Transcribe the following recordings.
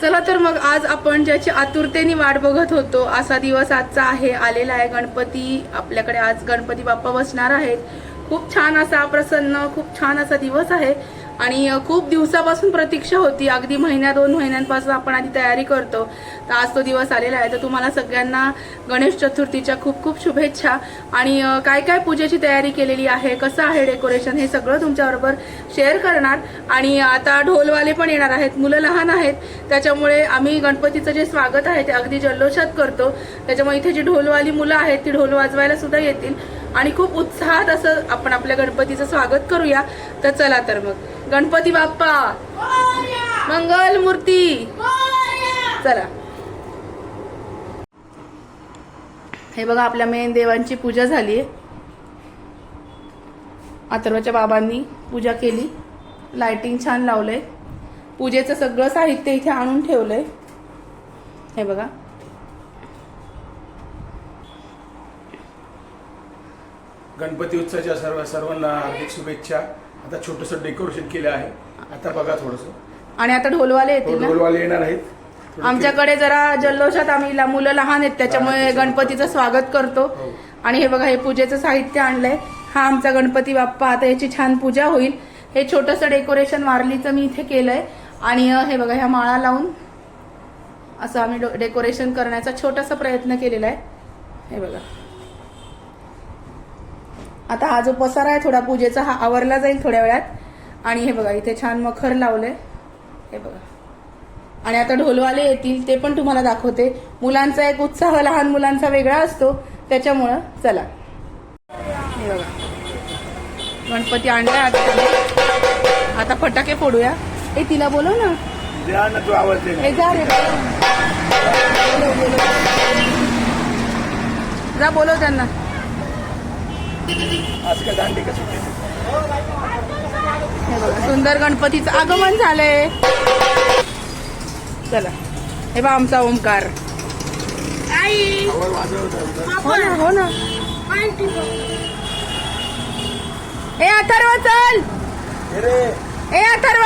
चला तर मग आज आपण ज्याची आतुरतेने वाट बघत होतो असा दिवस आजचा आहे आलेला आहे. गणपती आपल्याकडे आज गणपती बाप्पा बसणार आहेत. खूप छान असा प्रसन्न खूप छान असा दिवस आहे. आणि खूप दिवसापासून प्रतीक्षा होती. अगदी महिन्या दोन महिन्यांपासून आपण आधी तयारी करतो. तर आज तो दिवस आलेला आहे. तर तुम्हाला सगळ्यांना गणेश चतुर्थीच्या खूप खूप शुभेच्छा. आणि काय काय पूजेची तयारी केलेली आहे? कसं आहे डेकोरेशन? हे सगळं तुमच्याबरोबर शेअर करणार. आणि आता ढोलवाले पण येणार आहेत. मुलं लहान आहेत. त्याच्यामुळे आम्ही गणपतीचं जे स्वागत आहे ते अगदी जल्लोषात करतो. त्याच्यामुळे इथे जी ढोलवाली मुलं आहेत ती ढोल वाजवायला सुद्धा येतील. आणि खूप उत्साहात असं आपण आपल्या गणपतीचं स्वागत करूया. तर चला तर मग. गणपती बाप्पा. मंगल मूर्ती चला. हे बघा आपल्या मेन देवांची पूजा झाली आहे. अथर्वाच्या बाबांनी पूजा केली. लाइटिंग छान लावलंय. पूजेचं सगळं साहित्य इथे आणून ठेवलंय. हे बघा. गणपती उत्सवाच्या सर्व सर्वांना हार्दिक शुभेच्छा. आता छोटस डेकोरेशन केलं आहे. आता बघा थोडस. आणि आता ढोलवाले येतील ना? ढोलवाले येणार आहेत. आमच्याकडे जरा जल्लोषात आम्ही ला- मुलं लहान आहेत त्याच्यामुळे गणपतीचं स्वागत करतो. हो. आणि हे बघा हे पूजेचं साहित्य आणलंय. हा आमचा गणपती बाप्पा. आता याची छान पूजा होईल. हे छोटस डेकोरेशन वारलीचं मी इथे केलंय. आणि अं, हे बघा ह्या माळा लावून असं आम्ही डेकोरेशन करण्याचा छोटासा प्रयत्न केलेला आहे. हे बघा. आता हा जो पसारा आहे थोडा पूजेचा हा आवरला जाईल थोड्या वेळात. आणि हे बघा इथे छान मखर लावलंय. हे बघा. आणि आता ढोलवाले येतील ते पण तुम्हाला दाखवते. मुलांचा एक उत्साह लहान मुलांचा वेगळा असतो. त्याच्यामुळं चला. हे बघा. गणपती आणलाय आता. आता फटाके फोडूया. ए तिला बोलव ना. ए जा रे. जा बोलव त्यांना आज काय दांडी कसं हे बघा सुंदर गणपतीचं आगमन झालंय. चला हे बा आमचा ओंकार. हो ना हो ना. ए अथर्व चल. रे. ए अथर्व.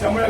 त्यामुळे